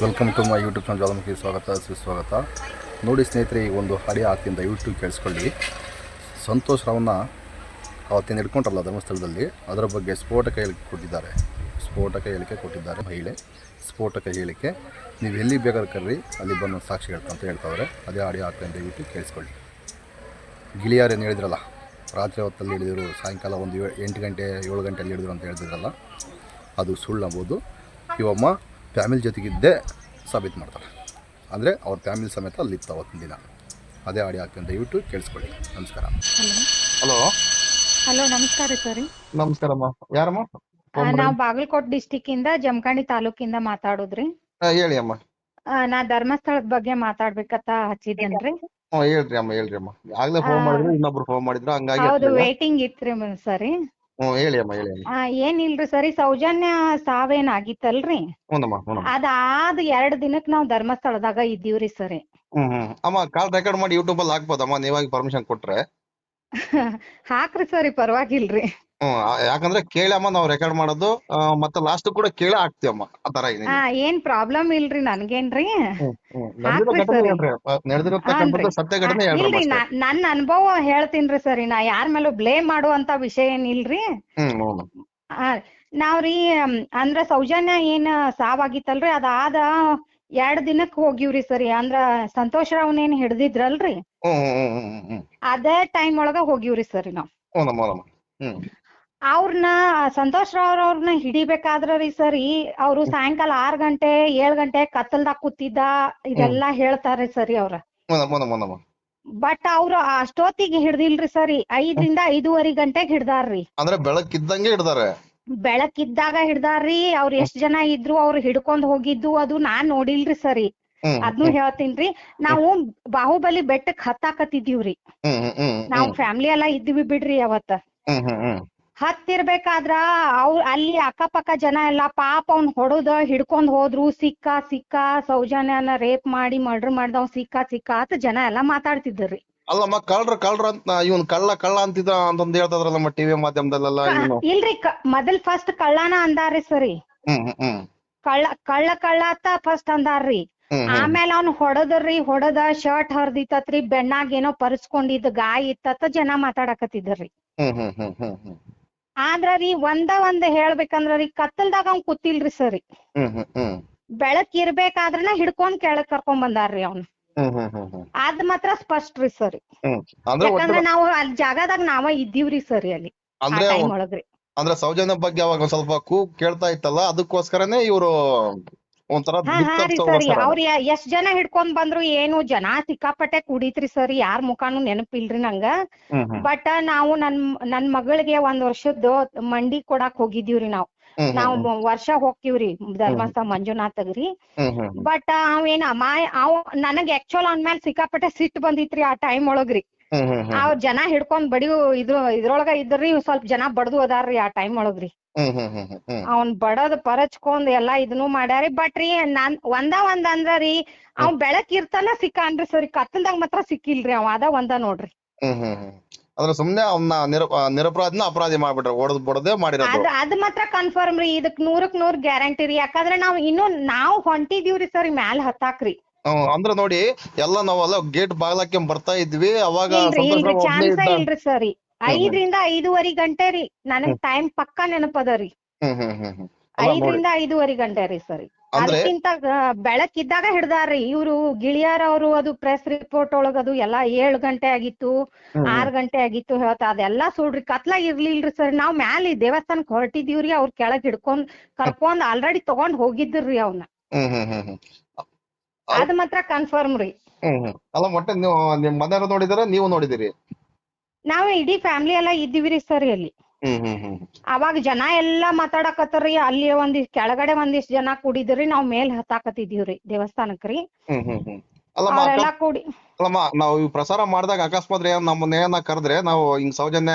Welcome to my YouTube channel Jwalamukhi ಸ್ವಾಗತ, ಸುಸ್ವಾಗತ. ನೋಡಿ ಸ್ನೇಹಿತರೆ, ಈ ಒಂದು ಹಾಡಿಯ ಆತಿಯಿಂದ ಯೂಟ್ಯೂಬ್ ಕೇಳಿಸ್ಕೊಳ್ಳಿ. ಸಂತೋಷ್ ರಾವ್ನ ಅವತ್ತಿನ ಹಿಡ್ಕೊಂಡ್ರಲ್ಲ ಧರ್ಮಸ್ಥಳದಲ್ಲಿ, ಅದರ ಬಗ್ಗೆ ಸ್ಫೋಟಕ ಹೇಳಿಕೆ ಕೊಟ್ಟಿದ್ದಾರೆ. ಸ್ಫೋಟಕ ಹೇಳಿಕೆ ಕೊಟ್ಟಿದ್ದಾರೆ ಮಹಿಳೆ. ಸ್ಫೋಟಕ ಹೇಳಿಕೆ. ನೀವು ಎಲ್ಲಿ ಬೇಕಾದ್ರೆ ಕರ್ರಿ, ಅಲ್ಲಿ ಬಂದು ಸಾಕ್ಷಿ ಹೇಳ್ತಾ ಅಂತ ಹೇಳ್ತಾವ್ರೆ ಅದೇ ಹಾಡಿಯ ಆತಿಯಿಂದ ಯೂಟ್ಯೂಬ್ ಕೇಳಿಸ್ಕೊಳ್ಳಿ. ಗಿಳಿಯಾರು ಏನು ಹೇಳಿದ್ರಲ್ಲ, ರಾತ್ರಿ ಹೊತ್ತಲ್ಲಿ ಹಿಡಿದಿರು ಸಾಯಂಕಾಲ ಒಂದು ಎಂಟು ಗಂಟೆ, ಏಳು ಗಂಟೆಯಲ್ಲಿ ಹಿಡಿದ್ರು ಅಂತ ಹೇಳಿದ್ರಲ್ಲ, ಅದು ಸುಳ್ಳು ಅಂಬೋದು ಇವಮ್ಮ ಫ್ಯಾಮಿಲಿ ಜೊತೆಗಿದ್ದೇ ಸಾಬೀತು ಮಾಡ್ತಾರೆ. ಅಂದರೆ ಅವ್ರ ಫ್ಯಾಮಿಲಿ ಸಮೇತ ಅಲ್ಲಿತ್ತು ಅವತ್ತಿನ ದಿನ. ಅದೇ ಆಡಿ ಹಾಕ್ತೀನಿ ದಯವಿಟ್ಟು ಕೇಳಿಸ್ಕೊಳ್ಳಿ. ನಮಸ್ಕಾರ. ಹಲೋ. ಹಲೋ. ನಮಸ್ಕಾರ ಸರ್. ನಮಸ್ಕಾರಮ್ಮ ಯಾರಮ್ಮ? ನಾವು ಬಾಗಲಕೋಟ್ ಡಿಸ್ಟಿಕ್ ಇಂದ ಜಮಖಂಡಿ ತಾಲೂಕಿಂದ ಮಾತಾಡೋದ್ರಿ. ಹೇಳಿ ಅಮ್ಮ. ಆ, ನಾ ಧರ್ಮಸ್ಥಳದ ಬಗ್ಗೆ ಮಾತಾಡ್ಬೇಕಂತ ಹಚ್ಚಿದ್ದೇನ್ರಿ. ಹೇಳ್ರಿ ಅಮ್ಮ ಹೇಳ್ರಿ ಅಮ್ಮ. ಆಗ್ಲೇ ಫೋನ್ ಮಾಡಿದ್ರು ಇನ್ನೊಬ್ರು ಫೋನ್ ಮಾಡಿದ್ರು ಹಂಗಾಗಿ ಹೌದು. ವೇಟಿಂಗ್ ಇತ್ರಿ ಸರಿ. ಹ್ಞೂ ಹೇಳಿ ಅಮ್ಮ ಹೇಳಿ ಅಮ್ಮ ಆ, ಏನಿಲ್ರಿ ಸರಿ ಸೌಜನ್ಯ ಸಾವೇನ್ ಆಗಿತ್ತಲ್ರಿ? ಹ್ಞೂನಮ್ಮ ಹ್ಞೂನಮ್ಮ. ಅದಾದ ಎರಡ್ ದಿನಕ್ ನಾವ್ ಧರ್ಮಸ್ಥಳದಾಗ ಇದ್ದೀವ್ರಿ ಸರಿ. ಹ್ಮ್ ಹ್ಮ್. ಅಮ್ಮ ಕಾಲ್ ರೆಕಾರ್ಡ್ ಮಾಡಿ ಯೂಟ್ಯೂಬ್ ಅಲ್ಲಿ ಹಾಕ್ಬೋದಮ್ಮ ನೀವಾಗಿ ಪರ್ಮಿಷನ್ ಕೊಟ್ರೆ. ಹಾಕ್ರಿ ಸರಿ ಪರವಾಗಿಲ್ರಿ ಹ್ಮ್ ಆ- ಯಾಕಂದ್ರೆ ಕೇಳಮ್ಮ ನಾವು ರೆಕಾರ್ಡ್ ಮಾಡೋದು ಆ, ಮತ್ತೆ ಲಾಸ್ಟ್ ಕೂಡ ಕೇಳ ಹಾಕ್ತೀವಮ್ಮ ಆ ತರ ಇದೆ ಹಾ ಏನ್ ಪ್ರಾಬ್ಲಮ್ ಇಲ್ರಿ ನನ್ಗೇನ್ರಿ ಹ್ಮ್, ಹ್ಮ್. ನಡೆದಿರೋ ಹಾಕ್ರಿ ಘಟನೆ ಸರಿ. ಹೇಳ್ರಿ ಆ, ನಡೆದಿರತಕ್ಕಂಥದ್ದು ಹಾನ್ರಿ. ಸತ್ಯ ಆ, ಘಟನೆ ಹೇಳ್ರಮ್ಮ ಇಲ್ರಿ ಅಷ್ಟೇ. ನಾ- ನನ್ ಅನುಭವ ಹೇಳ್ತೀನ್ರಿ ಸರಿ ನಾ ಯಾರ ಮೇಲೂ ಬ್ಲೇಮ್ ಮಾಡುವಂತ ವಿಷಯ ಏನಿಲ್ರಿ ಹ್ಮ್ ಆ, ನಾವ್ರಿ ಮ್, ಅಂದ್ರ ಸೌಜನ್ಯ ಏನ್ ಸಾವಾಗಿತ್ತಲ್ರಿ ಅದಾದ ಎರಡ್ ದಿನಕ್ ಹೋಗಿವ್ರಿ ಸರಿ ಅಂದ್ರ ಸಂತೋಷ್ ರಾವ್ನ ಏನ್ ಹಿಡ್ದಿದ್ರಲ್ರಿ? ಅದೇ ಟೈಮ್ ಒಳಗ ಹೋಗಿವ್ರಿ ಸರಿ ನಾವ್ ಅವ್ರನ್ನ ಸಂತೋಷ್ ರಾವ್ ಅವ್ರನ್ನ ಹಿಡಿಬೇಕಾದ್ರ ರೀ ಸರಿ ಅವ್ರು ಸಾಯಂಕಾಲ ಆರ್ ಗಂಟೆ ಏಳ್ ಗಂಟೆ ಕತ್ತಲ್ದಾಗ ಕೂತಿದ್ದ ಇದೆಲ್ಲಾ ಹೇಳ್ತಾರ್ರಿ ಸರಿ ಅವ್ರ. ಬಟ್ ಅವ್ರು ಅಷ್ಟೊತ್ತಿಗೆ ಹಿಡ್ದಿಲ್ರಿ ಸರಿ ಐದರಿಂದ ಐದೂವರೆ ಗಂಟೆಗ್ ಹಿಡ್ದಾರ್ರಿ. ಅಂದ್ರೆ ಬೆಳಕಿದ್ದಂಗೆ ಹಿಡ್ದಾರೆ. ಬೆಳಕಿದ್ದಾಗ ಹಿಡ್ದಾರ್ರಿ ಅವ್ರ ಎಷ್ಟ್ ಜನ ಇದ್ರು ಅವ್ರು ಹಿಡ್ಕೊಂಡ್ ಹೋಗಿದ್ದು ಅದು ನಾನ್ ನೋಡಿಲ್ರಿ ಸರಿ. ಅದ್ನು ಹೇಳ್ತೀನ್ರಿ. ನಾವು ಬಾಹುಬಲಿ ಬೆಟ್ಟಕ್ ಹತ್ತಾಕತ್ತಿದೀವ್ರಿ ನಾವ್ ಫ್ಯಾಮಿಲಿ ಎಲ್ಲಾ ಇದ್ವಿ ಬಿಡ್ರಿ ಅವತ್ತ. ಹತ್ತಿರ್ಬೇಕಾದ್ರ ಅವ್ರ ಅಲ್ಲಿ ಅಕ್ಕಪಕ್ಕ ಜನ ಎಲ್ಲಾ ಪಾಪ ಅವ್ನ್ ಹೊಡದ ಹಿಡ್ಕೊಂಡ್ ಹೋದ್ರು ಸಿಕ್ಕ ಸಿಕ್ಕ ಸೌಜನ್ಯನ ರೇಪ್ ಮಾಡಿ ಮರ್ಡರ್ ಮಾಡ್ದವ್ ಸಿಕ್ಕ ಸಿಕ್ಕ ಅಂತ ಜನ ಎಲ್ಲಾ ಮಾತಾಡ್ತಿದ್ರಿ ಅಲ್ಲಮ್ಮ ಕಳ್ರ ಕಳ್ರ ಅಂತ ಇವನ್ ಕಳ್ಳ ಕಳ್ಳ ಅಂತಿದ ಅಂತಂದ್ ಹೇಳ್ತದ್ರಲ್ಲಮ್ಮ ಟಿವಿ ಮಾಧ್ಯಮದಲ್ಲೆಲ್ಲ ಇವನು. ಇಲ್ರಿ ಕ- ಮೊದಲ್ ಫಸ್ಟ್ ಕಳ್ಳನ ಅಂದಾರ್ರಿ ಸರಿ. ಹ್ಮ್ ಹ್ಮ್ ಹ್ಮ್. ಕಳ್ಳ ಕಳ್ಳ ಕಳ್ಳ ಅಂತ ಫಸ್ಟ್ ಅಂದಾರ್ರಿ. ಹ್ಮ್ ಹ್ಮ್. ಆಮೇಲೆ ಅವ್ನ್ ಹೊಡದ್ರಿ ಹೊಡದ ಶರ್ಟ್ ಹರ್ದಿತ್ತತ್ರಿ ಬೆಣ್ಣಾಗ ಏನೋ ಪರ್ಸ್ಕೊಂಡಿದ್ ಗಾಯ ಇತ್ತತ್ತ ಜನ ಮಾತಾಡಕತ್ತಿದ್ರಿ. ಹ್ಮ್ ಹ್ಮ್ ಹ್ಮ್ ಹ್ಮ್ ಹ್ಮ್. ಆದ್ರ ರೀ ಒಂದ ಒಂದ್ ಹೇಳ್ಬೇಕಂದ್ರ ರೀ ಕತ್ತಲ್ದಾಗ ಅವ್ನ್ ಕೂತಿಲ್ರಿ ಸರಿ. ಹ್ಮ್ ಹ್ಮ್ ಹ್ಮ್. ಬೆಳಕ್ ಇರ್ಬೇಕಾದ್ರನ ಹಿಡ್ಕೊಂಡ್ ಕೆಳಗ್ ಕರ್ಕೊಂಡ್ ಬಂದಾರ್ರಿ ಅವ್ನ. ಅದ್ ಮಾತ್ರ ಸ್ಪಷ್ಟ ರೀ ಸರಿ. ಯಾಕಂದ್ರೆ ನಾವು ಅಲ್ಲಿ ಜಾಗದಾಗ ನಾವ ಇದ್ದೀವ್ರಿ ಸರಿ ಅಲ್ಲಿ ಆ ಅಂದ್ರೆ ಟೈಮ್ ಒಳಗ್ರಿ. ಅಂದ್ರೆ ಸೌಜನ್ಯ ಬಗ್ಗೆ ಅವಾಗ ಒಂದ್ ಸ್ವಲ್ಪ ಕೂಗ್ ಕೇಳ್ತಾ ಇತ್ತಲ್ಲ ಅದಕ್ಕೋಸ್ಕರನೇ ಇವರು ಒಂಥರ ಹಾ ಹಾ ರೀ ಸರಿ ಅವ್ರ ಎಷ್ಟ್ ಜನ ಹಿಡ್ಕೊಂಡ್ ಬಂದ್ರು ಏನು ಜನ ಸಿಕ್ಕಾಪಟ್ಟೆ ಕುಡಿತ್ರಿ ಸರಿ ಯಾರ್ ಮುಖಾನು ನೆನಪಿಲ್ರಿ ನಂಗ. ಹ್ಮ್ ಹ್ಮ್. ಬಟ್ ನಾವು ನನ್ ನನ್ ಮಗಳಿಗೆ ಒಂದ್ ವರ್ಷದ್ದು ಮಂಡಿ ಕೊಡಾಕ್ ಹೋಗಿದೀವ್ರಿ ನಾವ್. ನಾವ್ ವರ್ಷ ಹೋಗ್ತಿವ್ರಿ ಧರ್ಮಸ್ಥಳ ಮಂಜುನಾಥಗ್ರಿ. ಬಟ್ ಅವೇನ ಅಮಾಯ ಅವ್ ನನಗ್ ಆಕ್ಚುಲ್ ಅವ್ನ ಮ್ಯಾಲ್ ಸಿಕ್ಕಾಪಟ್ಟೆ ಸಿಟ್ ಬಂದಿತ್ರಿ ಆ ಟೈಮ್ ಒಳಗ್ರಿ. ಅವ್ ಜನ ಹಿಡ್ಕೊಂಡ್ ಬಡಿ ಇದ್ರ ಇದ್ರೊಳಗ ಇದ್ರಿ ಸ್ವಲ್ಪ ಜನ ಬಡದು ಅದಾರ್ರಿ ಆ ಟೈಮ್ ಒಳಗ್ರಿ. ಅವ್ನ್ ಬಡದ್ ಪರಚ್ಕೊಂಡ್ ಎಲ್ಲಾ ಇದನ್ನು ಮಾಡ್ಯಾರಿ. ಬಟ್ ರೀ ನಾನ್ ಒಂದ ಒಂದ್ ಅಂದ್ರ ರೀ ಅವ್ ಬೆಳಕ್ ಇರ್ತಾನ ಸಿಕ್ಕಾನ್ರಿ ಸರಿ ಕತ್ತಲ್ದಾಗ ಮಾತ್ರ ಸಿಕ್ಕಿಲ್ರಿ ಅವ ಅದ ಒಂದ ನೋಡ್ರಿ. ಅಂದ್ರೆ ಸುಮ್ನೆ ಅವ್ನ ನಿರ ನಿರಪರಾಧಿನ ಅಪರಾಧಿ ಮಾಡ್ಬಿಟ್ರೆ ಹೊಡೆದ್ ಬಡದೆ ಮಾಡಿರೋದು. ಅದ್ ಅದ್ ಮಾತ್ರ ಕನ್ಫರ್ಮ್ ರೀ ಇದಕ್ ನೂರಕ್ ನೂರ್ ಗ್ಯಾರಂಟಿ ರೀ. ಯಾಕಂದ್ರೆ ನಾವ್ ಇನ್ನು ನಾವ್ ಹೊಂಟಿದೀವ್ರಿ ಸರ್ ಮ್ಯಾಲ್ ಹತ್ತಾಕ್ರಿ ಹ್ಮ್ ಅಂದ್ರೆ ನೋಡಿ ಎಲ್ಲ ನಾವೆಲ್ಲ ಗೇಟ್ ಬಾಗ್ಲಾಕೆ ಬರ್ತಾ ಇದ್ವಿ ಅವಾಗ ಇಲ್ರಿ ಸಂತೋಷ್ ಇಲ್ರಿ ರಾವ್ ಒಬ್ನೇ ಚಾನ್ಸ ಇದ್ದ. ಇಲ್ರಿ ಸರಿ. ಐದರಿಂದ ಐದೂವರೆ ಗಂಟೆ ರೀ. ನನಗ್ ಟೈಮ್ ಪಕ್ಕಾ ನೆನಪದ ರೀ. ಹ್ಮ್ ಹ್ಮ್ ಹ್ಮ್ ಹ್ಮ್. ಅಲ್ಲ ನೋಡಿ. ಐದರಿಂದ ಐದೂವರೆ ಗಂಟೆ ರೀ ಸರಿ ಅದಕ್ಕಿಂತ ಬೆಳಕಿದ್ದಾಗ ಹಿಡ್ದಾರ್ರಿ ಇವ್ರು ಗಿಳಿಯಾರ್ ಅವರು ಅದು ಪ್ರೆಸ್ ರಿಪೋರ್ಟ್ ಒಳಗ ಅದು ಎಲ್ಲಾ ಏಳ್ ಗಂಟೆ ಆಗಿತ್ತು ಆರ್ ಗಂಟೆ ಆಗಿತ್ತು ಹೇಳ್ತಾ ಅದೆಲ್ಲಾ ಸುಡ್ರಿ ಕತ್ಲಾಗ ಇರ್ಲಿಲ್ರಿ ಸರ್ ನಾವ್ ಮ್ಯಾಲ ದೇವಸ್ಥಾನಕ್ ಹೊರಟಿದೀವ್ರಿ ಅವ್ರ ಕೆಳಗ್ ಹಿಡ್ಕೊಂಡ್ ಕರ್ಕೊಂಡ್ ಆಲ್ರೆಡಿ ತಗೊಂಡ್ ಹೋಗಿದ್ರಿ ಅವ್ನ. ಹ್ಮ್ ಹ್ಮ್ ಹ್ಮ್ ಹ್ಮ್. ಅದ್ ಮಾತ್ರ ಕನ್ಫರ್ಮ್ ರೀ. ಅಲ್ಲ ಮತ್ತೆ ನೀವು ನಿಮ್ ಮನೆಯವ್ರು ನೋಡಿದಾರ ನೀವು ನೋಡಿದಿರಿ? ನಾವ್ ಇಡೀ ಫ್ಯಾಮಿಲಿ ಎಲ್ಲಾ ರೀ ಸರ್ ಅಲ್ಲಿ ಹ್ಮ್ ಅವಾಗ ಜನ ಎಲ್ಲಾ ಮಾತಾಡಕತ್ತರಿ ಅಲ್ಲಿ ಒಂದಿಷ್ಟ್ ಕೆಳಗಡೆ ಒಂದಿಷ್ಟ್ ಜನ ಕೂಡಿದ್ರಿ ನಾವ್ ಮೇಲ್ ಹತ್ತಾಕತ್ತಿದೀವ್ರಿ ದೇವಸ್ಥಾನಕ್ರಿ ಕೂಡಿ ಅಲ್ಲಮ್ಮ ನಾವು ಈ ಪ್ರಸಾರ ಮಾಡಿದಾಗ ಅಕಸ್ಮಾತ್ ಏನ್ ನಮ್ಮನ್ನ ಏನ ಕರೆದ್ರೆ ನಾವು ಹಿಂಗ್ ಸೌಜನ್ಯ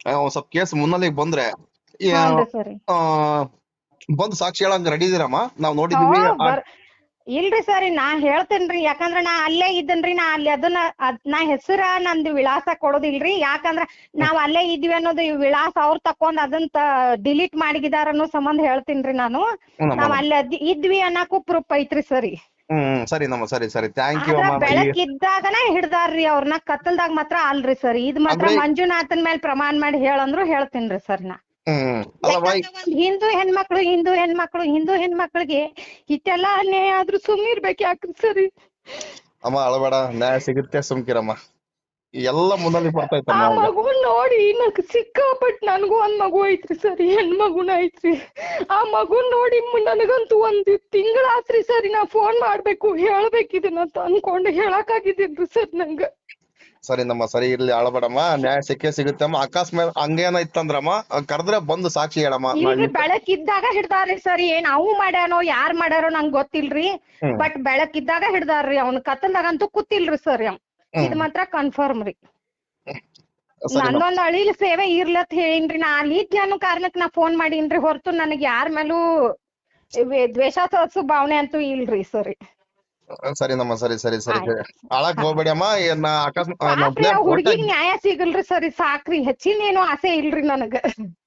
ಆ, ಒಂದ್ ಸ್ವಲ್ಪ ಕೇಸ್ ಮುನ್ನಲ್ಲಿ ಬಂದ್ರೆ ಈ, ಹೌನ್ರಿ ಸರಿ. ಆ, ಬಂದು ಸಾಕ್ಷಿ ಹೇಳಂಗ್ ರೆಡಿ ಇದೀರಮ್ಮ? ನಾವ್ ನೋಡಿದೀವಿ ಹಾ, ಆ- ಬರ್ ಇಲ್ರಿ ಸರಿ ನಾ ಹೇಳ್ತೇನ್ರಿ ಯಾಕಂದ್ರ ನಾ ಅಲ್ಲೇ ಇದ್ದನ್ರಿ ನಾ ಅಲ್ಲಿ ಅದನ್ನ ಅದ್ ನಾ ಹೆಸರ ನಂದು ವಿಳಾಸ ಕೊಡೋದಿಲ್ರಿ ಯಾಕಂದ್ರ ನಾವ್ ಅಲ್ಲೇ ಇದ್ವಿ ಅನ್ನೋದು ಈ ವಿಳಾಸ ಅವ್ರ ತಕೊಂಡ್ ಅದನ್ನ ಡಿಲೀಟ್ ಮಾಡಿದಾರ ಅನ್ನೋ ಸಂಬಂಧ ಹೇಳ್ತೀನ್ರಿ ನಾನು. ನಾವ್ ಅಲ್ಲೇ ಅದ್- ಇದ್ವಿ ಅನ್ನಕ್ಕೂ ಪ್ರೂಫ್ ಐತ್ರಿ ಸರಿ. ಹ್ಮ್ ಸರಿ ನಮ್ಮ ಸರಿ ಸರಿ ಥ್ಯಾಂಕ್ ಯು ಅಮ್ಮ ಬೆಳಕಿದ್ದಾಗನ ಹಿಡ್ದಾರ್ರಿ ಅವ್ರನ್ನ ಕತ್ತಲ್ದಾಗ ಮಾತ್ರ ಅಲ್ರಿ ಸರ್. ಇದ್ ಮಾತ್ರ ಅಂದ್ರೆ- ಮಂಜುನಾಥನ್ ಮೇಲೆ ಪ್ರಮಾಣ ಮಾಡಿ ಹೇಳಂದ್ರು ಹೇಳ್ತೀನ್ರಿ ಸರ್ ನಾ. ಹಿಂದೂ ಹೆಣ್ಮಕ್ಳು ಹಿಂದೂ ಹೆಣ್ಮಕ್ಳು ಹಿಂದೂ ಹೆಣ್ಮಕ್ಳಿಗೆ ಇಷ್ಟೆಲ್ಲಾ ಅನ್ಯಾಯ ಆದ್ರೂ ಸುಮ್ಮಿರ್ಬೇಕು ಯಾಕ್ರಿ ಸರಿ? ಅಮ್ಮ ಅಳಬೇಡ. ನ್ಯಾಯ ಸಿಗುತ್ತೆ ಸುಮ್ಕಿರಮ್ಮ. ಎಲ್ಲ ಮುಂದಲ್ಲಿ ಆ ಬರ್ತೈತಮ್ಮ ಮಗು ನೋಡಿ ನಕ್ ಸಿಕ್ಕಾಪಟ್ ನನಗೂ ಒಂದ್ ಮಗು ಐತ್ರಿ ಸರಿ. ಹೆಣ್ಮಗುನ ಐತ್ರಿ. ಆ ಮಗು ನೋಡಿ ನನಗಂತೂ ಒಂದ್ ತಿಂಗಳಾತ್ರಿ ಸರಿ. ನಾ ಫೋನ್ ಮಾಡ್ಬೇಕು ಹೇಳ್ಬೇಕಿದನ್ನ ಅಂತ ಅನ್ಕೊಂಡು ಹೇಳಕ್ಕಾಗಿದ್ದಿಲ್ರಿ ಸರ್ ನಂಗ. ಸರಿನಮ್ಮ ಸರಿ ಇರ್ಲಿ ಆಳಬೇಡಮ್ಮ. ನ್ಯಾಯ ಸಿಕ್ಕೇ ಸಿಗುತ್ತಮ್ಮ. ಅಕಸ್ಮಾತ್ ಹಂಗೇನ ಇತ್ತಂದ್ರಮ್ಮ ಕರೆದ್ರೆ ಬಂದು ಸಾಕ್ಷಿ ಹೇಳಮ್ಮ. ಬೆಳಕಿದ್ದಾಗ ಹಿಡ್ದಾರ್ರಿ ಸರಿ. ಏನ್ ಅವು ಮಾಡ್ಯಾನೋ ಯಾರ್ ಮಾಡ್ಯಾರೋ ನಂಗ್ ಗೊತ್ತಿಲ್ರಿ. ಬಟ್ ಬೆಳಕಿದ್ದಾಗ ಹಿಡ್ದಾರ್ರಿ. ಅವ್ನ ಕತ್ತಲ್ದಾಗಂತೂ ಕೂತಿಲ್ರಿ ಸರ್. ಅವ್ ಇದ್ ಮಾತ್ರ ಕನ್ಫರ್ಮ್ ರೀ. ನನ್ನೊಂದ್ ನಂದೊಂದ್ ಅಳಿಲ್ ಸೇವೆ ಇರ್ಲತ್ ಹೇಳಿನ್ರಿ. ನಾ ಅಲ್ಲಿ ಅನ್ನೋ ಕಾರಣಕ್ ನಾ ಫೋನ್ ಮಾಡೀನ್ರಿ ಹೊರತು ನನಗ್ ಯಾರ ಮೇಲೂ ದ್ವೇಷ ತೋರ್ಸು ಭಾವನೆ ಅಂತೂ ಇಲ್ರಿ ಸರಿ. ಸರಿನಮ್ಮ ಸರಿ ಸರಿ ಸರಿ ಆಯ್ತು. ಅಳಕ್ ಹೋಗ್ಬೇಡಿ ಅಮ್ಮ ಏನ ಒಟ್ಟಾಗಿ- ನ್ಯಾಯ ಸಿಗಲ್ರಿ ಸರಿ ಸಾಕ್ರಿ. ಹೆಚ್ಚಿನೇನು ಆಸೆ ಇಲ್ರಿ ನನಗ.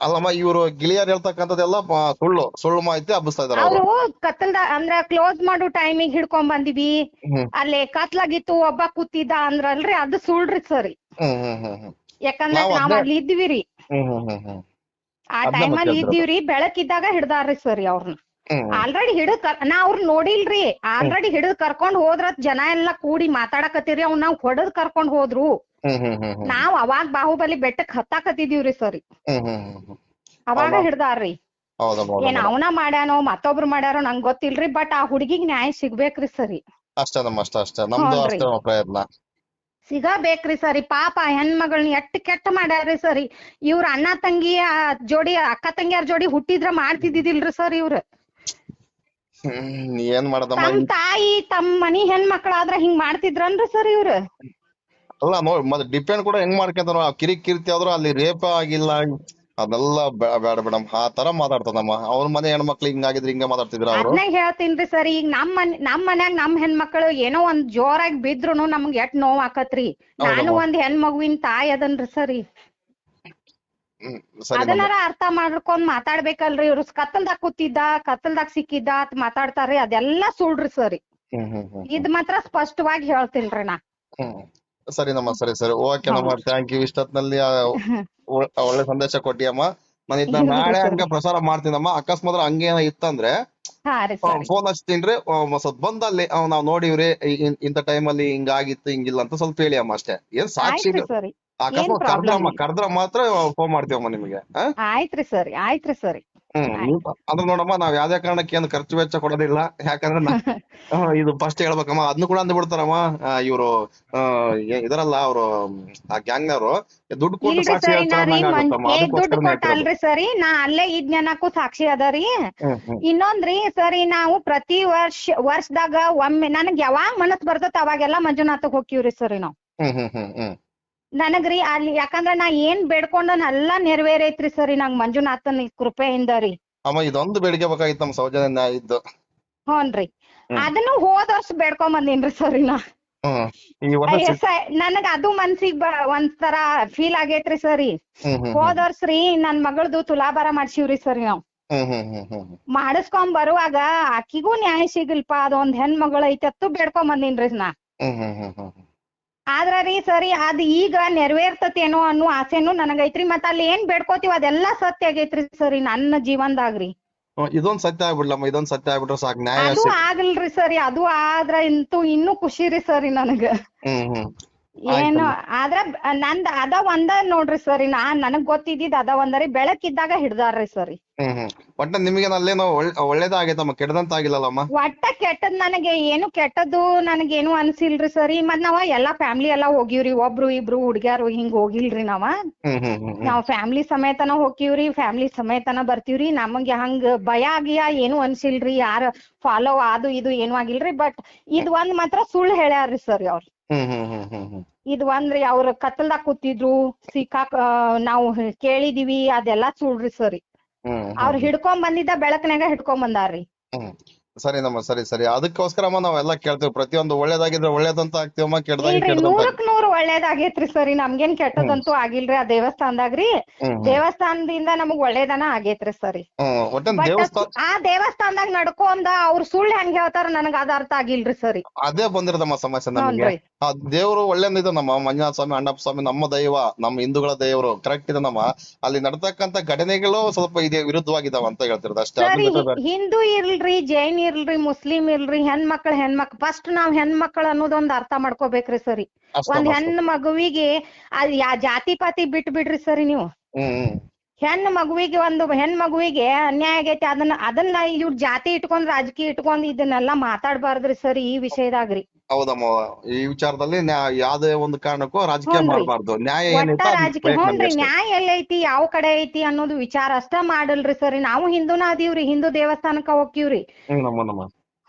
ಅಲ್ಲಮ್ಮ ಇವ್ರು ಗಿಳಿಯರ್ ಹೇಳ್ತಕ್ಕಂಥದ್ದೆಲ್ಲ ಸುಳ್ಳು ಸುಳ್ಳು ಮಾಹಿತಿ ಹಬ್ಬಿಸ್ತಾ ಇದಾರೆ ಅವರು ಕತ್ತಲ್ದ ಅಂದ್ರ ಕ್ಲೋಸ್ ಮಾಡೋ ಟೈಮಿಗ್ ಹಿಡ್ಕೊಂಡ್ ಬಂದಿವಿ. ಅಲ್ಲಿ ಕತ್ಲಾಗಿತ್ತು ಒಬ್ಬ ಕೂತಿದ್ದ ಅಂದ್ರಲ್ರಿ ಅದು ಸುಳ್ಳ್ರಿ ಸರಿ. ಯಾಕಂದ್ರೆ ನಾವ್ ಅಲ್ಲಿ ಹ್ಮ್ ಹ್ಮ್ ಆ ಟೈಮಲ್ಲಿ. ಇದ್ದೀವ್ರಿ ಬೆಳಕಿದ್ದಾಗ ಹಿಡ್ದಾರ್ರಿ ಸರಿ ಅವ್ರನ್ನ ಆಲ್ರೆಡಿ ಹಿಡಿದ್ ಕರ್ ನಾ ಅವ್ರ ನೋಡಿಲ್ರಿ. ಆಲ್ರೆಡಿ ಹಿಡಿದ್ ಕರ್ಕೊಂಡ್ ಹೋದ್ರ ಜನ ಎಲ್ಲಾ ಕೂಡಿ ಮಾತಾಡಕತ್ತೀರಿ ಅವ್ನ ನಾವ್ ಹೊಡದ್ ಕರ್ಕೊಂಡ್ ಹೋದ್ರು. ನಾವ್ ಅವಾಗ ಬಾಹುಬಲಿ ಬೆಟ್ಟಕ್ ಹತ್ತಾಕತ್ತಿದೀವ್ರಿ ಸರಿ. ಅವಾಗ? ಹಿಡ್ದಾರ್ರಿ. ಏನ್ ಅವನ ಮಾಡ್ಯಾನೋ ಮತ್ತೊಬ್ರು ಮಾಡ್ಯಾರೋ ನಂಗ್ ಗೊತ್ತಿಲ್ರಿ ಬಟ್ ಆ ಹುಡುಗಿಗ್ ನ್ಯಾಯ ಸಿಗ್ಬೇಕ್ರಿ ಸರಿ. ಪ್ರಯತ್ನ ಸಿಗಬೇಕ್ರಿ ಸರಿ. ಪಾಪ ಹೆಣ್ಮಗಳನ್ನ ಎಷ್ಟ್ ಕೆಟ್ಟ ಮಾಡ್ಯಾರ್ರಿ ಸರಿ. ಇವ್ರ ಅಣ್ಣ ತಂಗಿಯ ಜೋಡಿ ಅಕ್ಕ ತಂಗಿಯರ್ ಜೋಡಿ ಹುಟ್ಟಿದ್ರ ಮಾಡ್ತಿದ್ದಿದಿಲ್ರಿ ಸರ್ ಇವ್ರ. ಹ್ಮ್ ಏನ್ ಮಾಡದಮ್ಮ ತಮ್ ತಾಯಿ ತಮ್ ಮನಿ ಹೆಣ್ಮಕ್ಳಾದ್ರ ಹಿಂಗ್ ಮಾಡ್ತಿದ್ರನ್ರಿ ಸರ್ ಇವ್ರ? ಅಲ್ಲ ನೋಡ್ ಮತ್ತೆ ಡಿಪೆಂಡ್ ಕೂಡ ಹೆಂಗ್ ಮಾಡ್ಕೊಂತಾರ ಕಿರಿಕ್ ಕಿರ್ತಿ ಆದ್ರೂ ಅಲ್ಲಿ ರೇಪ ಆಗಿಲ್ಲ ಅದೆಲ್ಲ ಬೇ- ಬೇಡ ಮೇಡಮ್ ಆ ತರ ಮಾತಾಡ್ತದಮ್ಮ ಅವ್ರ ಮನೆ ಹೆಣ್ಮಕ್ಳು ಹಿಂಗಾಗಿದ್ರೆ ಹಿಂಗ ಮಾತಾಡ್ತಿದ್ರ ಅವ್ರು? ಅದ್ನ ಹೇಳ್ತೀನ್ರಿ ಸರ್ ಈಗ ನಮ್ ನಮ್ಮ ನಮ್ ಮನ್ಯಾಗ ನಮ್ ಹೆಣ್ಮಕ್ಳು ಏನೋ ಒಂದ್ ಜೋರಾಗಿ ಬಿದ್ರುನು ನಮ್ಗ್ ಎಷ್ಟ್ ನೋವ್ ಆಕತ್ರಿ. ನಾನು ಹೌದಮ್ಮ. ಒಂದ್ ಹೆಣ್ಮಗುವಿನ ತಾಯಿ ಅದನ್ರಿ ಸರಿ ಅದನ್ನಾರ ಅರ್ಥ ಮಾಡ್ಕೊಂಡ್ ಮಾತಾಡ್ಬೇಕಲ್ರಿ. ಇವ್ರು ಕತ್ತಲ್ದಾಗ ಕೂತಿದ್ದ ಕತ್ತಲ್ದಾಗ ಸಿಕ್ಕಿದ್ದ ಅಂತ ಮಾತಾಡ್ತಾರ್ರಿ. ಅದೆಲ್ಲಾ ಸುಳ್ರಿ ಸರಿ. ಇದ್ ಮಾತ್ರ ಸ್ಪಷ್ಟವಾಗಿ ಹೇಳ್ತೀನ್ರಿ ನಾ. ಹ್ಮ್ ಸರಿ ನಮ್ಮ ಸರಿ ಸರಿ. ಓಕೆ ನಮ್ಮ ಥ್ಯಾಂಕ್ ಯು ಇಷ್ಟೊತ್ನಲ್ಲಿ ಆ ಒಳ್ಳೆ ಸಂದೇಶ ಕೊಟ್ಟಿಯಮ್ಮ ನಾನು ಇದನ್ನ ನಾಳೆ. ಹಂಗ ಪ್ರಸಾರ ಮಾಡ್ತೀನಮ್ಮ. ಅಕಸ್ಮಾತ್ ಹಂಗೇನ ಇತ್ತಂದ್ರೆ ಫೋನ್ ಹಚ್ತೀನ್ರಿ. ಸ್ವಲ್ಪ ಬಂದಲ್ಲಿ ನಾವ್ ನೋಡಿವ್ರಿ ಇಂತ ಟೈಮ್ ಅಲ್ಲಿ ಟೈಮಲ್ಲಿ ಹಿಂಗಾಗಿತ್ತು ಹಿಂಗಿಲ್ಲ ಅಂತ ಸ್ವಲ್ಪ ಹೇಳಿ ಅಮ್ಮ ಅಷ್ಟೇ. ಏನ್ ಸಾಕ್ಷಿ ಸರಿ. ಅಕಸ್ಮಾತ್ ಕರ್ದ್ರಮ್ಮ ಕರ್ದ್ರ ಮಾತ್ರ ಫೋನ್ ಮಾಡ್ತೀವಮ್ಮ ನಿಮಗೆ ಆ? ಆಯ್ತ್ರಿ ಸರಿ ಆಯ್ತ್ರಿ ಸರಿ. ಹ್ಮ್ ನೀವು- ಅಂದ್ರೆ ನೋಡಮ್ಮ ನಾವ್ ಯಾವ್ದೇ ಕಾರಣಕ್ಕೆ ಏನು ಖರ್ಚು ವೆಚ್ಚ ಕೊಡೋದಿಲ್ಲ. ಯಾಕಂದ್ರೆ ನಾ- ಆ, ಇದು ಫಸ್ಟ್ ಹೇಳ್ಬೇಕಮ್ಮ ಅದನ್ನು ಕೂಡ ಅಂದ್ಬಿಡ್ತಾರಮ್ಮ. ಇವರು ಇದರಲ್ಲ ಅವರು ಆ ಗ್ಯಾಂಗ್ ನವರು ದುಡ್ಡು ಕೊಟ್ಟು ಇಲ್ರಿ ಸಾಕ್ಷಿ ಸರಿ ನಾ ಹೇಳ್ತಾರೆ ರೀ ಮನ್- ಅನ್ನಂಗಾಗುತ್ತಮ್ಮ ಏ ದುಡ್ಡು ಸರಿ ನಾ ಅಲ್ಲೇ ಸಾಕ್ಷಿ ಅದರಿ ಇನ್ನೊಂದ್ರಿ ಸರಿ ನಾವು ಪ್ರತಿ ವರ್ಷ ವರ್ಷದಾಗ ಒಮ್ಮೆ ನನಗ್ ಯಾವಾಗ ಮನಸ್ ಬರ್ತೈತ ಅವಾಗೆಲ್ಲ ಮಂಜುನಾಥಕ್ ಹೋಗ್ತೀವ್ರಿ ಸರಿ ನಾವ್. ಹ್ಮ್ ಹ್ಮ್ ಹ್ಮ್ ಹ್ಮ್. ನನಗ್ರಿ ಅಲ್ಲಿ ಯಾಕಂದ್ರ ನಾ ಏನ್ ಬೇಡ್ಕೊಂಡನ್ ಎಲ್ಲಾ ನೆರವೇರೈತ್ರಿ ಸರಿ ನಂಗ್ ಮಂಜುನಾಥನ್ ಕೃಪೆಯಿಂದ ರೀ. ಅಮ್ಮ ಇದೊಂದು ಬೇಡಿಕೆ ಬೇಕಾಗಿತ್ತು ನಮ್ಮ ಸೌಜನ್ಯ ನ್ಯಾಯ ಇದ್ದು. ಹ್ಞೂನ್ರಿ ಹ್ಮ್. ಅದನ್ನು ಹೋದ ವರ್ಷ ಬೇಡ್ಕೊಂಡ್ ಬಂದೀನ್ರಿ ಸರಿ ನಾ. ಹ್ಮ್. ಈ ವರ್ಷ ಅಯ್ಯ, ಸಿಕ್- ಸ- ನನಗ್ ಅದು ಮನ್ಸಿಗ್ ಬ ಒಂಥರ ಫೀಲ್ ಆಗೇತ್ರಿ ಸರಿ. ಹ್ಮ್ ಹ್ಮ್ ಹೋದ ವರ್ಷ ರೀ ನನ್ ಮಗಳದು ತುಲಾಭಾರ ಮಾಡ್ಸಿವ್ರಿ ಸರಿ ನಾವ್. ಹ್ಮ್ ಹ್ಮ್ ಹ್ಮ್ ಹ್ಮ್ ಹ್ಮ್. ಮಾಡಿಸ್ಕೊಂಡ್ ಬರುವಾಗ ಆಕಿಗೂ ನ್ಯಾಯ ಸಿಗಲ್ಪ ಅದೊಂದ್ ಹೆಣ್ ಮಗಳ ಐತತ್ತು ಬೇಡ್ಕೊಂಡ್ ಬಂದೀನ್ರಿ ನಾ. ಹ್ಮ್ ಹ್ಮ್ ಹ್ಮ್ ಹ್ಮ್ ಹ್ಮ್. ಆದ್ರ ರೀ ಸರಿ ಅದ್ ಈಗ ನೆರವೇರ್ತತೇನೋ ಅನ್ನೋ ಆಸೆನೂ ನನಗೈತ್ರಿ. ಮತ್ತ ಅಲ್ಲಿ ಏನ್ ಬೇಡ್ಕೋತೀವಿ ಅದೆಲ್ಲಾ ಸತ್ಯ ಆಗೈತ್ರಿ ಸರಿ ನನ್ನ ಜೀವನದಾಗ್ರಿ. ಇದೊಂದ್ ಸತ್ಯ ಆಗ್ಬಿಡ್ಲಮ್ಮ ಇದೊಂದ್ ಸತ್ಯ ಆಗ್ಬಿಟ್ರೆ ಸಾಕ್. ನ್ಯಾಯ ಅದು ಆಗಲ್ರಿ ಸರಿ ಅದು ಆದ್ರ ಇಂತೂ ಇನ್ನೂ ಖುಷಿ ರೀ ಸರಿ ನನಗ. ಹ್ಮ್ ಹ್ಮ್. ಏನು. ಆದ್ರ ನಂದ್ ಅದ ಒಂದ ನೋಡ್ರಿ ಸರಿ ನಾ ನನಗ್ ಗೊತ್ತಿದ್ದಿದ್ ಅದ ಒಂದರಿ ಬೆಳಕಿದ್ದಾಗ ಹಿಡ್ದಾರ್ರಿ ಸರಿ. ಒಟ್ಟ ನಿಮಗೆ ಅಲ್ಲೇನೋ ಒಳ್ಳೆ ಒಳ್ಳೇದಾಗೈತಮ್ಮ ಕೆಟ್ಟದಂತ ಆಗಿಲ್ಲಲ್ಲಮ್ಮ ಒಟ್ಟ ಕೆಟ್ಟದ್ ನನಗೆ ಏನು ಕೆಟ್ಟದ್ದು ನನಗೇನು ಅನ್ಸಿಲ್ರಿ ಸರಿ ಮತ್ ನಾವ ಎಲ್ಲಾ ಫ್ಯಾಮಿಲಿ ಎಲ್ಲಾ ಹೋಗಿವ್ರಿ ಒಬ್ರು ಇಬ್ರು ಹುಡ್ಗ್ಯಾರು ಹಿಂಗ್ ಹೋಗಿಲ್ರಿ ನಾವ. ನಾವ್ ಫ್ಯಾಮಿಲಿ ಸಮೇತನ ಹೋಗಿವ್ರಿ ಫ್ಯಾಮಿಲಿ ಸಮೇತನ ಬರ್ತೀವ್ರಿ ನಮಗ್ ಹಂಗ ಭಯ ಆಗಿಯ ಏನು ಅನ್ಸಿಲ್ರಿ ಯಾರ ಫಾಲೋ ಅದು ಇದು ಏನು ಆಗಿಲ್ರಿ ಬಟ್ ಇದ್ ಒಂದ್ ಮಾತ್ರ ಸುಳ್ಳು ಹೇಳ್ಯಾರ್ರಿ ಸರ್ ಅವ್ರ. ಹ್ಮ್ ಹ್ಮ್ ಹ್ಮ್ ಹ್ಮ್ ಹ್ಮ್. ಇದ್ ಒಂದ್ರಿ ಅವ್ರ ಕತ್ತಲ್ದಾಗ ಕೂತಿದ್ರು ಸಿಕ್ಕಾಕ್ ನಾವು ಕೇಳಿದೀವಿ ಅದೆಲ್ಲಾ ಸುಳ್ರಿ ಸರಿ. ಅವ್ರ ಹಿಡ್ಕೊಂಡ್ ಬಂದಿದ್ದ ಬೆಳಕನ್ಯಾಗ ಹಿಡ್ಕೊಂಡ್ ಬಂದಾರ್ರಿ. ಸರಿ ನಮ್ಮ ಸರಿ ಸರಿ. ಅದಕ್ಕೋಸ್ಕರಮ್ಮ ನಾವೆಲ್ಲ ಕೇಳ್ತೀವಿ. ಪ್ರತಿಯೊಂದು ಒಳ್ಳೇದಾಗಿದ್ರೆ ಒಳ್ಳೇದಂತ ಆಗ್ತೀವಮ್ಮ ಕೆಟ್ಟದಾಗಿ ಕೆಟ್ಟದಂತ ಒಳ್ಳೇದಾಗೈತ್ರಿ ಸರಿ ನಮ್ಗೇನ್ ಕೆಟ್ಟದಂತೂ ಆಗಿಲ್ರಿ ಆ ದೇವಸ್ಥಾನದಾಗ್ರಿ. ದೇವಸ್ಥಾನದಿಂದ ನಮಗ್ ಒಳ್ಳೇದನ ಆಗೇತ್ರಿ ಸರಿ. ಹ್ಮ್ ಒಟ್ಟನ್ ದೇವಸ್ಥಾನ ಆ ದೇವಸ್ಥಾನದಾಗ ನಡ್ಕೊಂಡ ಅವ್ರ ಸುಳ್ಳು ಹೆಂಗ್ ಹೇಳ್ತಾರ ನನಗ ಅದ ಅರ್ಥ ಆಗಿಲ್ರಿ ಸರಿ. ಅದೇ ಬಂದಿರದಮ್ಮ ಸಮಸ್ಯೆ ನಮಗೆ. ಆ ದೇವರು ಒಳ್ಳೇದಿದೆ ನಮ್ಮ ಮಂಜುನಾಥ ಸ್ವಾಮಿ ಅಣ್ಣಪ್ಪ ಸ್ವಾಮಿ ನಮ್ಮ ದೈವ ನಮ್ಮ ಹಿಂದೂಗಳ ದೇವರು ಕರೆಕ್ಟ್ ಇದೆ ನಮ್ಮ. ಅಲ್ಲಿ ನಡ್ತಕ್ಕಂತ ಘಟನೆಗಳು ಸ್ವಲ್ಪ ಇದೆ ವಿರುದ್ಧವಾಗಿದಾವ ಅಂತ ಹೇಳ್ತಿರೋದು ಅಷ್ಟೇ. ಸರಿ ಬೇರೆ- ಹಿಂದೂ ಇರ್ಲ್ರಿ ಜೈನ್ ಇರ್ಲ್ರಿ ಮುಸ್ಲಿಂ ಇರ್ಲ್ರಿ ಹೆಣ್ಮಕ್ಳ ಹೆಣ್ಮಕ್ಳ. ಫಸ್ಟ್ ನಾವ್ ಹೆಣ್ಮಕ್ಳ ಅನ್ನೋದೊಂದ್ ಅರ್ಥ ಮಾಡ್ಕೋಬೇಕ್ರಿ ಸರಿ. ಒಂದ್ ಹೆಣ್ಣು ಹೆಣ್ ಮಗುವಿಗೆ ಅದ್ ಯಾ ಜಾತಿ ಪಾತಿ ಬಿಟ್ ಬಿಡ್ರಿ ಸರಿ ನೀವು. ಹ್ಮ್ ಹ್ಮ್. ಹೆಣ್ ಮಗುವಿಗೆ ಒಂದು ಹೆಣ್ ಮಗುವಿಗೆ ಅನ್ಯಾಯ ಆಗೈತಿ ಅದನ್ನ ಅದನ್ನ ಇವ್ರ ಜಾತಿ ಇಟ್ಕೊಂಡ್ ರಾಜಕೀಯ ಇಟ್ಕೊಂಡ್ ಇದನ್ನೆಲ್ಲ ಮಾತಾಡ್ಬಾರ್ದ್ರಿ ಸರಿ ಈ ವಿಷಯದಾಗ್ರಿ. ಹೌದಮ್ಮ ಈ ವಿಚಾರದಲ್ಲಿ ಯಾವ್ದೇ ಒಂದು ಕಾರಣಕ್ಕೂ ರಾಜಕೀಯ. ಮಾಡಬಾರ್ದು. ನ್ಯಾಯ ರಾಜಕೀಯ ಹ್ಞೂನ್ರಿ. ಅಷ್ಟೇ. ನ್ಯಾಯ ಎಲ್ಲೈತಿ ಯಾವ ಕಡೆ ಐತಿ ಅನ್ನೋದು ವಿಚಾರ ಅಷ್ಟ ಮಾಡಲ್ರಿ ಸರಿ. ನಾವು ಹಿಂದೂನ ಅದೀವ್ರಿ ಹಿಂದೂ ದೇವಸ್ಥಾನಕ್ಕ ಹೋಕ್ಕಿವ್ರಿ ಹುನ್ರಿ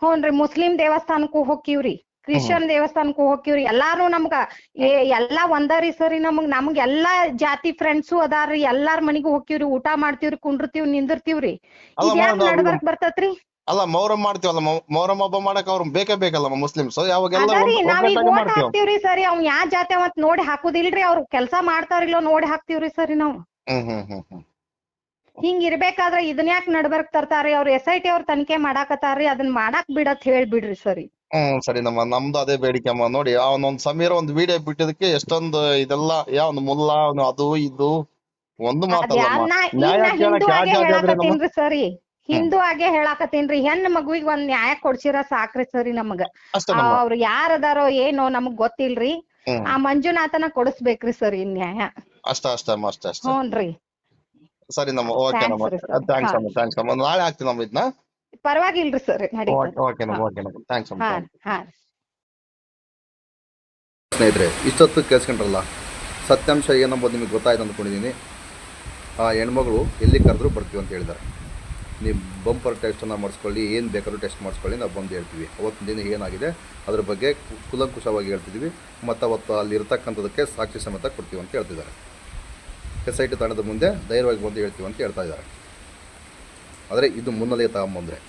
ಹ್ಞೂನ್ರಿ. ಮುಸ್ಲಿಂ ದೇವಸ್ಥಾನಕ್ಕೂ ಹೋಗ್ತೀವ್ರಿ. ಕ್ರಿಶ್ಚಿಯನ್ ದೇವಸ್ಥಾನಕ್ಕೂ ಹೋಗ್ತೀವ್ರಿ. ಎಲ್ಲಾರು ನಮ್ಗ ಏ ಎಲ್ಲಾ ಒಂದರಿ ಸರಿ ನಮಗ್ ನಮ್ಗ್ ಎಲ್ಲಾ ಜಾತಿ ಫ್ರೆಂಡ್ಸು ಅದಾರ್ರಿ. ಎಲ್ಲಾರ್ ಮನಿಗೂ ಹೋಗ್ತೀವ್ರಿ. ಊಟ ಮಾಡ್ತಿವ್ರಿ ಕುಂಡ್ರತಿವ್ ನಿಂದಿರ್ತೀವ್ರಿ. ಅಲ್ಲ ಇದ್ ಯಾಕ್ ನಾವು- ನಡ್ಬರ್ಕ್ ಬರ್ತೈತ್ರಿ? ಅಲ್ಲ ಮೊಹರಂ ಮಾಡ್ತೀವಲ್ಲ ಮೊಹರಂ ಹಬ್ಬ ಮಾಡಕ್ ಅವ್ರು ಬೇಕೇ ಬೇಕಲ್ಲ ಮುಸ್ಲಿಮ್ಸ್. ಯಾವಾಗೆಲ್ಲ ಹಾಕ್ತಿವ್ರಿ ಸರಿ ಅವ್ನ್ ಯಾವ ಜಾತಿ ಅವತ್ ನೋಡಿ ಹಾಕುದಿಲ್ರಿ. ಅವ್ರ ಕೆಲ್ಸ ಮಾಡ್ತಾರಿಲ್ಲೋ ನೋಡಿ ಹಾಕ್ತಿವ್ರಿ ಸರಿ ನಾವ್. ಹಿಂಗ್ ಇರ್ಬೇಕಾದ್ರ ಇದನ್ ಯಾಕ್ ನಡ್ಬರ್ಕ್ ತರ್ತಾರಿ ಅವ್ರ ಎಸ್ ಐ ಟಿ ಅವ್ರ ತನಿಖೆ ಮಾಡಾಕತ್ತಾರ್ರಿ. ಅದನ್ನ ಮಾಡಾಕ್ ಬಿಡತ್ ಹೇಳ್ಬಿಡ್ರಿ ಸರಿ ಹ್ಮ್ ಸರಿ ನಮ್ಮ ನಮ್ದು ಅದೇ ಬೇಡಿಕೆ ಅಮ್ಮ. ನೋಡಿ ಅವನೊಂದ್ ಸಮೀರ್ ಒಂದ್ ವಿಡಿಯೋ ಬಿಟ್ಟಿದಕ್ಕೆ ಎಷ್ಟೊಂದ್ ಇದೆಲ್ಲ ಯಾವ ಒಂದು ಮುಲ್ಲಾ ಅವ್ನು ಅದು ಇದು ಒಂದು ನ್ಯಾಯ ಕೇಳಕ್ ನಮ್ಮ ಸರಿ? ಹಿಂದೂ ಆಗೇ ಹೇಳಾಕತ್ತೀನ್ರಿ. ಹೆಣ್ ಮಗುವಿಗ್ ಒಂದ್ ನ್ಯಾಯ ಕೊಡ್ಸಿರ ಸಾಕ್ರಿ ಸರಿ ನಮಗ. ಅಷ್ಟೇ ನಮ್ಮ ಅದಾರೋ ಏನೋ ನಮಗ್ ಗೊತ್ತಿಲ್ರಿ. ಹ್ಮ್. ಆ ಮಂಜುನಾಥನ ಕೊಡಿಸ್ಬೇಕ್ರಿ ಸರಿ ನ್ಯಾಯ. ಅಷ್ಟ ಅಷ್ಟ ಅಮ್ಮ ಅಷ್ಟೇ ಅಷ್ಟೇ. ಹ್ಞೂನ್ರಿ. ಸರಿ ನಮ್ಮ ಓಕೆ Thanks ನಮ್ಮ. ರೀ sir. ಥ್ಯಾಂಕ್ಸ್. ಅಮ್ಮ ಥ್ಯಾಂಕ್ಸ್ ಅಮ್ಮ. ನಾಳೆ ಹಾಕ್ತೀನಿ ನಮ್ಮ ಇದನ್ನ ಪರವಾಗಿಲ್ರಿ ಸರ್ ಓಕೆ ಓಕೆ ಥ್ಯಾಂಕ್ಸ್ ಹಾ. ಹಾ. ಸ್ನೇಹಿತರೆ ಇಷ್ಟೊತ್ತು ಕೇಳಿಸ್ಕೊಂಡ್ರಲ್ಲ ಸತ್ಯಾಂಶ ಏನಂಬೋದು ನಿಮಗೆ ಗೊತ್ತಾಯ್ತು ಅಂದ್ಕೊಂಡಿದ್ದೀನಿ. ಆ ಹೆಣ್ಮಗಳು ಎಲ್ಲಿ ಕರೆದ್ರೂ ಬರ್ತೀವಿ ಅಂತ ಹೇಳಿದ್ದಾರೆ. ನೀವು ಬಂಪರ್ ಟೆಸ್ಟನ್ನು ಮಾಡಿಸ್ಕೊಳ್ಳಿ ಏನು ಬೇಕಾದ್ರೂ ಟೆಸ್ಟ್ ಮಾಡಿಸ್ಕೊಳ್ಳಿ ನಾವು ಬಂದು ಹೇಳ್ತೀವಿ. ಅವತ್ತಿನ ದಿನ ಏನಾಗಿದೆ ಅದ್ರ ಬಗ್ಗೆ ಕುಲಂಕುಷವಾಗಿ ಹೇಳ್ತಿದ್ವಿ ಮತ್ತು ಅವತ್ತು ಅಲ್ಲಿ ಇರತಕ್ಕಂಥದಕ್ಕೆ ಸಾಕ್ಷಿ ಸಮೇತ ಕೊಡ್ತೀವಿ ಅಂತ ಹೇಳ್ತಿದ್ದಾರೆ. ಎಸ್ ಐ ಟಿ ತಂಡದ ಮುಂದೆ ಧೈರ್ಯವಾಗಿ ಬಂದು ಹೇಳ್ತೀವಿ ಅಂತ ಹೇಳ್ತಾ ಇದ್ದಾರೆ. ಆದರೆ ಇದು ಮುನ್ನೆಲೆಗೆ ತಗೊಂಬಂದರೆ.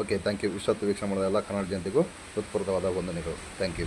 ಓಕೆ ಥ್ಯಾಂಕ್ ಯು ವಿಶ್ವತ್ತು ವೀಕ್ಷಣೆ ಮಾಡಿದ ಎಲ್ಲ ಕನ್ನಡ ಜನತೆಗೂ ಹೃತ್ಪೂರ್ವಕವಾದ ವಂದನೆಗಳು. Thank you